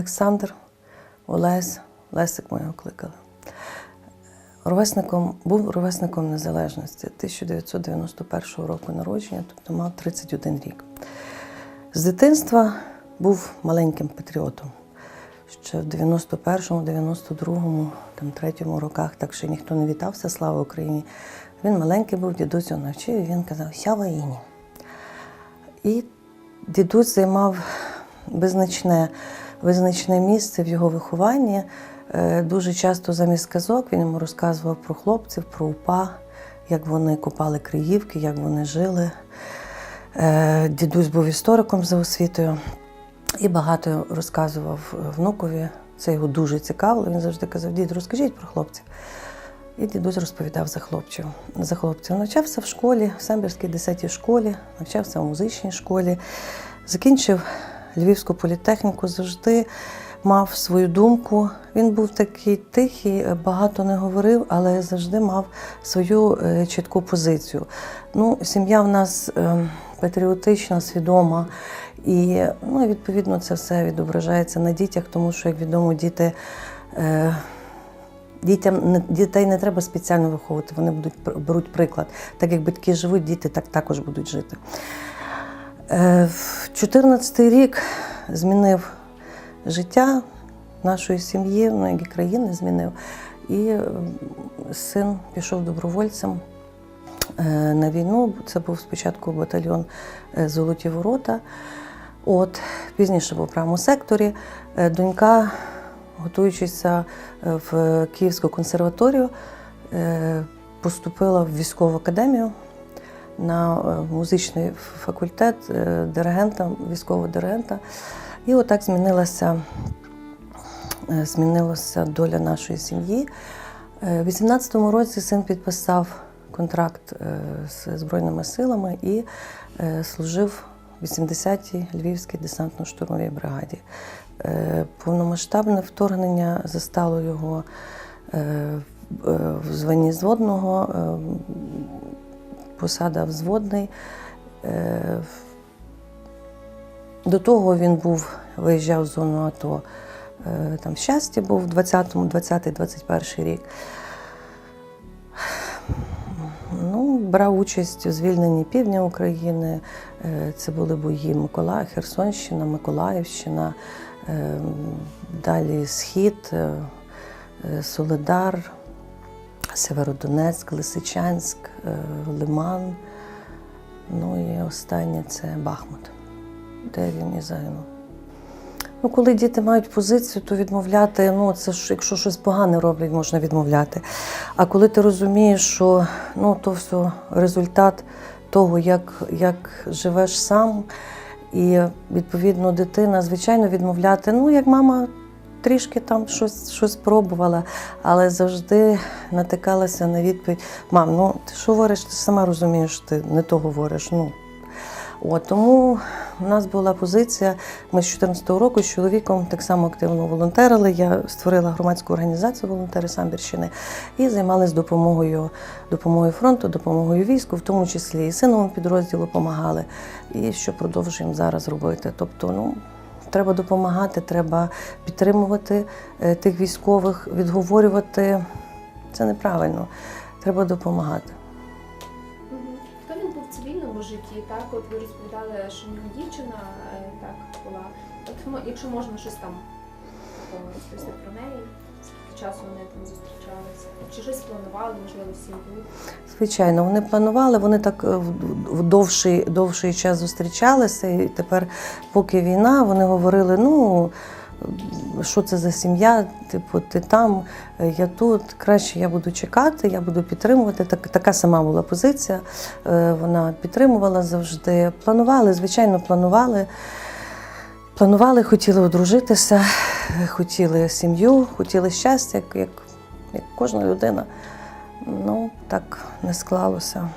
Олександр Олесь, Лесик ми його кликали. Ровесником, був ровесником незалежності 1991 року народження, тобто мав 31 рік. З дитинства був маленьким патріотом. Ще в 91-му, 92-му, там, третьому роках так ще ніхто не вітався, слава Україні. Він маленький був, дідусь його навчив, і він казав, ся воїні. І дідусь займав визначне, визначне місце в його вихованні. Е, Дуже часто замість казок він йому розказував про хлопців, про УПА, як вони копали криївки, як вони жили. Е, Дідусь був істориком за освітою і багато розказував внукові. Це його дуже цікавило. Він завжди казав: дід, розкажіть про хлопців. І дідусь розповідав за хлопців. За хлопців навчався в школі, в Сембірській 10-й школі, навчався в музичній школі, закінчив Львівську політехніку, завжди мав свою думку. Він був такий тихий, багато не говорив, але завжди мав свою е, чітку позицію. Ну, сім'я в нас е, патріотична, свідома. І ну, відповідно це все відображається на дітях, тому що, як відомо, діти. Е, Дітям дітей не треба спеціально виховувати, вони будуть беруть приклад. Так як батьки живуть, діти так також будуть жити. Е, В 14 рік змінив життя нашої сім'ї, ну як і країни змінив. І е, син пішов добровольцем е, на війну. Це був спочатку батальйон е, Золоті ворота. От, пізніше в правому секторі. Е, Донька, готуючися е, в Київську консерваторію, е, поступила в військову академію на е, музичний факультет е, диригента, військового диригента. І отак змінилася, е, змінилася доля нашої сім'ї. У 18-му році син підписав контракт з Збройними силами і служив в 80-й Львівській десантно-штурмовій бригаді. Повномасштабне вторгнення застало його в- званні зводного, посада взводний. Е, До того він був, виїжджав в зону АТО. е, Там в щасті був в 20-му, 20-21 рік. Ну, брав участь у звільненні півдня України. Е, Це були бої Микола, Херсонщина, Миколаївщина, далі Схід, Солидар, Северодонецьк, Лисичанськ, е, Лиман. Ну і останнє це Бахмут, де він і загинув. Ну, коли діти мають позицію, то відмовляти, ну це ж якщо щось погане роблять, можна відмовляти. А коли ти розумієш, що ну, то все результат того, як, як живеш сам, і відповідно дитина, звичайно, відмовляти, ну як мама трішки там щось, щось пробувала, але завжди натикалася на відповідь: мам, ну ти що говориш, ти сама розумієш, ти не то говориш. ну. От, тому в нас була позиція. Ми з 2014 року з чоловіком так само активно волонтерили. Я створила громадську організацію волонтери Самбірщини і займалися допомогою, допомогою фронту, допомогою війську, в тому числі і синовому підрозділу допомагали. І що продовжуємо зараз робити. Тобто, ну. Треба допомагати, треба підтримувати е, тих військових, відговорювати. Це неправильно. Треба допомагати. Хто він був в цивільному житті? Так, от ви розповідали, що в нього дівчина е, так була. От якщо можна щось там розповісти про неї, часу вони там зустрічалися? Чи щось планували, можливо, сім'ю? Звичайно, вони планували, вони так е, в- довший, довший час зустрічалися, і тепер, поки війна, вони говорили: ну. Що це за сім'я? Типу, ти там, е, я тут. Краще я буду чекати, я буду підтримувати. Так, така сама була позиція. Е, Вона підтримувала завжди. Планували, звичайно, планували. Планували, хотіли одружитися, хотіли сім'ю, хотіли щастя, як, як, як кожна людина. Ну, так не склалося.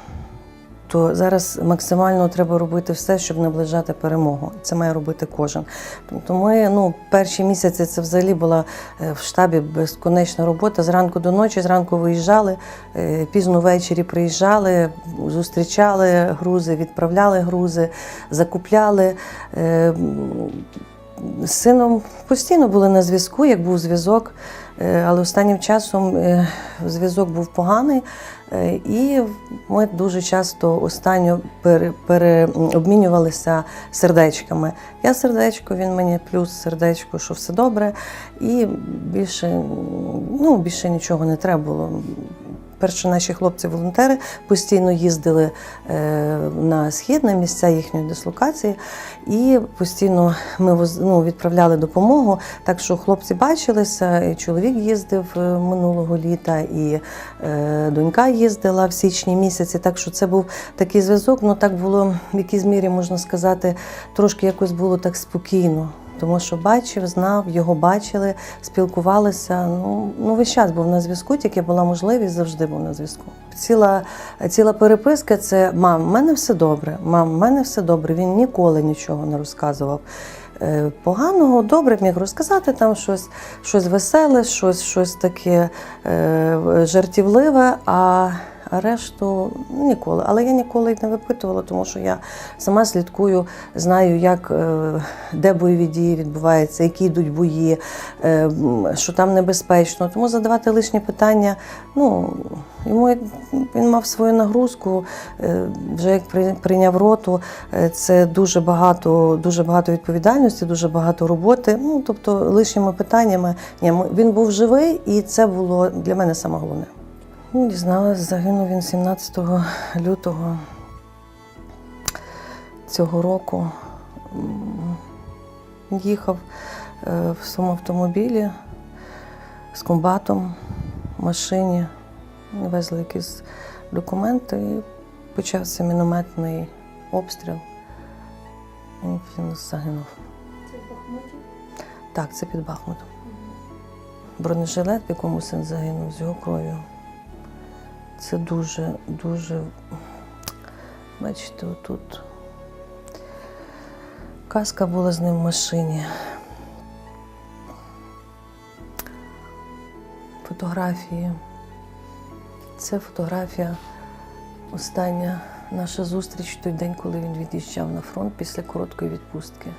То зараз максимально треба робити все, щоб наближати перемогу. Це має робити кожен. Тобто ми ну, перші місяці це взагалі була е, в штабі безконечна робота. Зранку до ночі, зранку виїжджали, е, пізно ввечері приїжджали, зустрічали грузи, відправляли грузи, закупляли. Е, з сином постійно були на зв'язку, як був зв'язок, але останнім часом е, зв'язок був поганий. Е, І ми дуже часто останньо пере, сердечками. Я сердечко, він мені плюс сердечко, що все добре. І більше, ну, більше нічого не треба було. Перше, наші хлопці-волонтери постійно їздили е, на схід, на місця їхньої дислокації, і постійно ми ну, відправляли допомогу. Так що хлопці бачилися, і чоловік їздив е, минулого літа, і е, донька їздила в січні місяці. Так що це був такий зв'язок. Ну так було в якійсь мірі, можна сказати, трошки якось було так спокійно. Тому що бачив, знав, його бачили, спілкувалися. Ну, ну весь час був на зв'язку, тільки була можливість, завжди був на зв'язку. Ціла, ціла переписка це мам, в мене все добре. Мам, в мене все добре. Він ніколи нічого не розказував. Е, Поганого, добре міг розказати там щось, щось веселе, щось, щось таке е, жартівливе, а, решту ніколи. Але я ніколи не випитувала, тому що я сама слідкую, знаю, як, е, де бойові дії відбуваються, які йдуть бої, е, що там небезпечно. Тому задавати лишні питання, ну, йому він мав свою нагрузку, е, вже як при- прийняв роту, це дуже багато, дуже багато відповідальності, дуже багато роботи. Ну, тобто лишніми питаннями. Ні, він був живий, і це було для мене саме головне. Ну, Дізналась, загинув він 17 лютого цього року. Їхав е, в своєму автомобілі з комбатом в машині, везли якісь документи і почався мінометний обстріл. І він загинув. Це в Бахмуті. Так, це під Бахмутом. Бронежилет, в якому син загинув з його кров'ю. Це дуже, дуже. Бачите, отут. Казка була з ним в машині. Фотографії. Це фотографія. Остання наша зустріч в той день, коли він від'їжджав на фронт після короткої відпустки.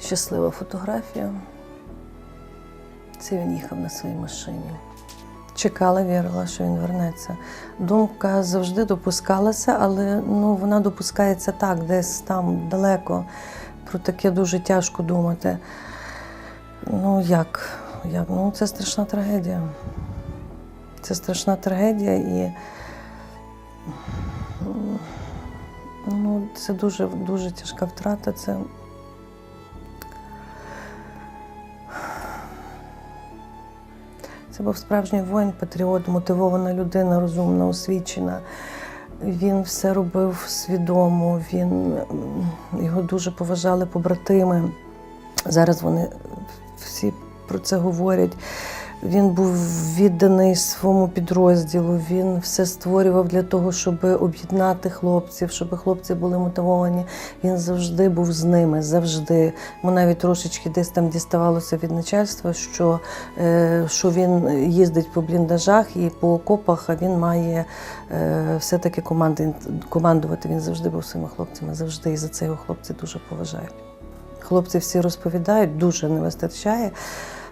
Щаслива фотографія. Це він їхав на своїй машині. Чекала, вірила, що він вернеться. Думка завжди допускалася, але ну, вона допускається так, десь там далеко. Про таке дуже тяжко думати. Ну як? як? Ну, це страшна трагедія. Це страшна трагедія і ну, це дуже, дуже тяжка втрата. Це Це був справжній воїн, патріот, мотивована людина, розумна, освічена. Він все робив свідомо, він, його дуже поважали побратими. Зараз вони всі про це говорять. Він був відданий своєму підрозділу. Він все створював для того, щоб об'єднати хлопців, щоб хлопці були мотивовані. Він завжди був з ними, завжди. Йому навіть трошечки десь там діставалося від начальства, що, е, що він їздить по бліндажах і по окопах, а він має е, все-таки команди, командувати. Він завжди був своїми хлопцями, завжди. І за це його хлопці дуже поважають. Хлопці всі розповідають, дуже не вистачає,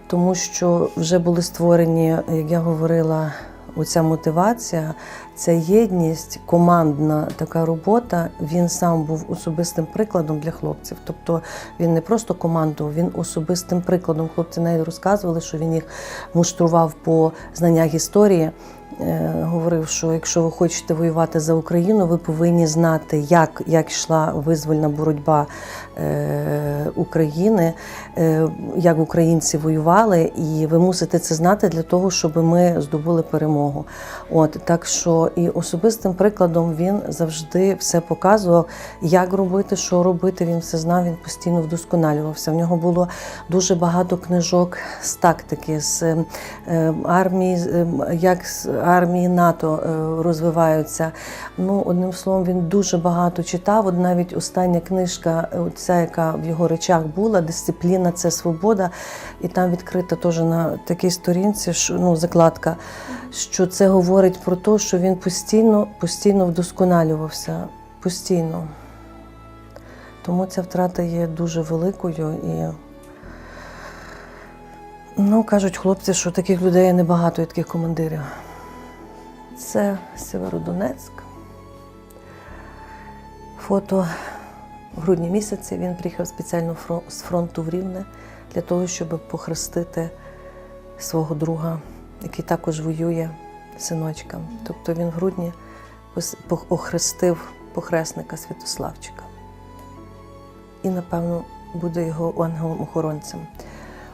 тому що вже були створені, як я говорила, оця мотивація, ця єдність, командна така робота. Він сам був особистим прикладом для хлопців. Тобто він не просто командував, він особистим прикладом. Хлопці навіть розказували, що він їх муштрував по знаннях історії. Е, Говорив, що якщо ви хочете воювати за Україну, ви повинні знати, як, як йшла визвольна боротьба е, України, е, як українці воювали, і ви мусите це знати для того, щоб ми здобули перемогу. От так що і особистим прикладом він завжди все показував, як робити, що робити. Він все знав, він постійно вдосконалювався. В нього було дуже багато книжок з тактики, з е, е, армії, е, як з армії НАТО е, розвиваються. Ну, одним словом, він дуже багато читав. От навіть остання книжка, е, ця, яка в його речах була, дисципліна це свобода. І там відкрита теж на такій сторінці, що ну, закладка, що це говорить про те, що він постійно, постійно вдосконалювався. Постійно. Тому ця втрата є дуже великою і. Ну, кажуть хлопці, що таких людей небагато і таких командирів. Це Северодонецьк. Фото в грудні місяці він приїхав спеціально з фронту в Рівне для того, щоб похрестити свого друга, який також воює синочка. Тобто він в грудні охрестив похресника Святославчика. І, напевно, буде його ангелом-охоронцем.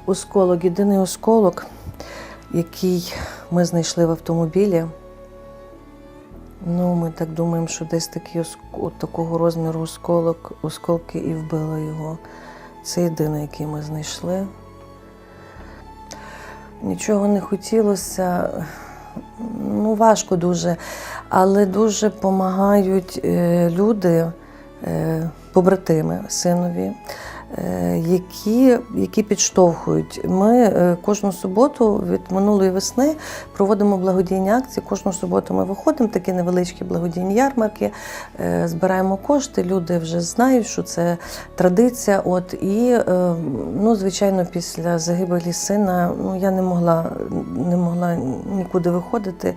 Осколок, єдиний осколок, який ми знайшли в автомобілі. Ну, ми так думаємо, що десь такий от такого розміру осколок, осколки і вбили його. Це єдине, який ми знайшли. Нічого не хотілося. Ну, важко дуже, але дуже допомагають е, люди, е, побратими синові, які, які підштовхують. Ми е, кожну суботу від минулої весни проводимо благодійні акції. Кожну суботу ми виходимо, такі невеличкі благодійні ярмарки, е, збираємо кошти. Люди вже знають, що це традиція. От і е, ну, звичайно, після загибелі сина ну, я не могла, не могла нікуди виходити.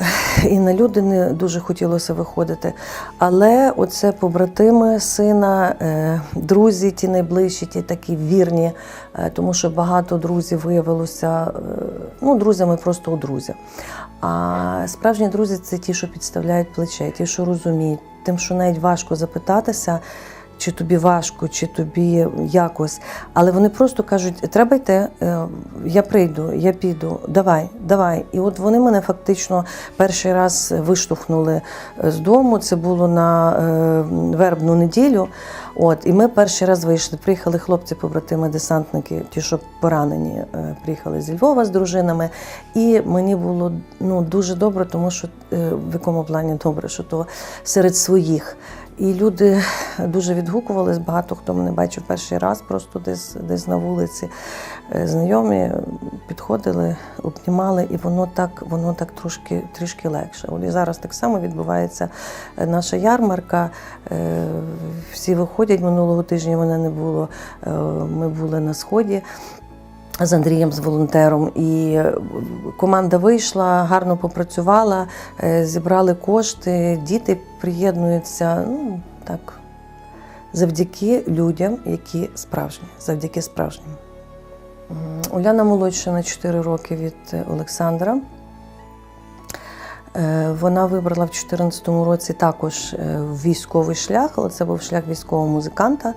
І на люди не дуже хотілося виходити. Але оце побратими сина, е, друзі, ті найближчі, ті такі вірні, е, тому що багато друзів виявилося, е, ну, друзями просто у друзя. А справжні друзі це ті, що підставляють плече, ті, що розуміють, тим, що навіть важко запитатися. Чи тобі важко, чи тобі якось. Але вони просто кажуть: треба йти, е, я прийду, я піду, давай, давай. І от вони мене фактично перший раз виштовхнули е, з дому. Це було на е, вербну неділю. От, і ми перший раз вийшли. Приїхали хлопці, побратими, десантники, ті, що поранені, приїхали зі Львова з дружинами. І мені було ну, дуже добре, тому що в якому плані добре, що то серед своїх. І люди дуже відгукувались, багато хто мене бачив перший раз, просто десь, десь на вулиці. Е, Знайомі підходили, обнімали, і воно так, воно так трошки, трішки легше. От і зараз так само відбувається е, наша ярмарка. Е, Всі виходять минулого тижня. Мене не було. Ми були на сході. З Андрієм, з волонтером, і команда вийшла, гарно попрацювала, е, зібрали кошти, діти приєднуються. Ну так, завдяки людям, які справжні, завдяки справжнім. Уляна молодша на 4 роки від Олександра. Е, Вона вибрала в 2014 році також е, військовий шлях, але це був шлях військового музиканта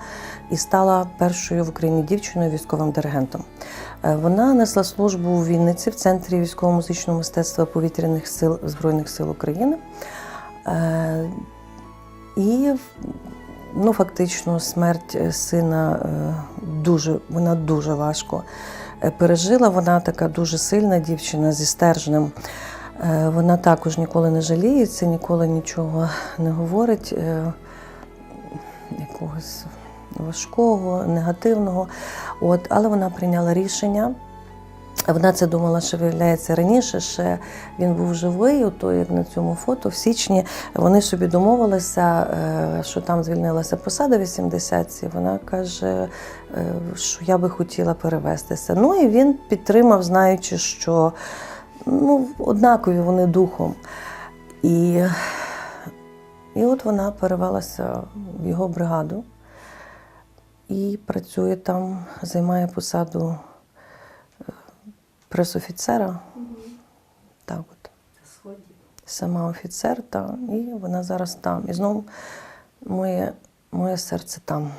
і стала першою в Україні дівчиною військовим диригентом. Е, Вона несла службу у Вінниці в центрі військово-музичного мистецтва повітряних сил Збройних сил України. І ну, фактично смерть сина дуже, вона дуже важко пережила. Вона така дуже сильна дівчина зі стержнем. Е, Вона також ніколи не жаліється, ніколи нічого не говорить е, якогось важкого, негативного. От, але вона прийняла рішення. Вона це думала, що виявляється раніше. Ще він був живий, ото як на цьому фото в січні. Вони собі домовилися, е, що там звільнилася посада 80 Вона каже, що я би хотіла перевестися. Ну і він підтримав, знаючи, що ну, однакові вони духом. І, і от вона перевелася в його бригаду і працює там, займає посаду е, пресофіцера. Так от. Сама офіцер, та, і вона зараз там. І знову моє, моє серце там.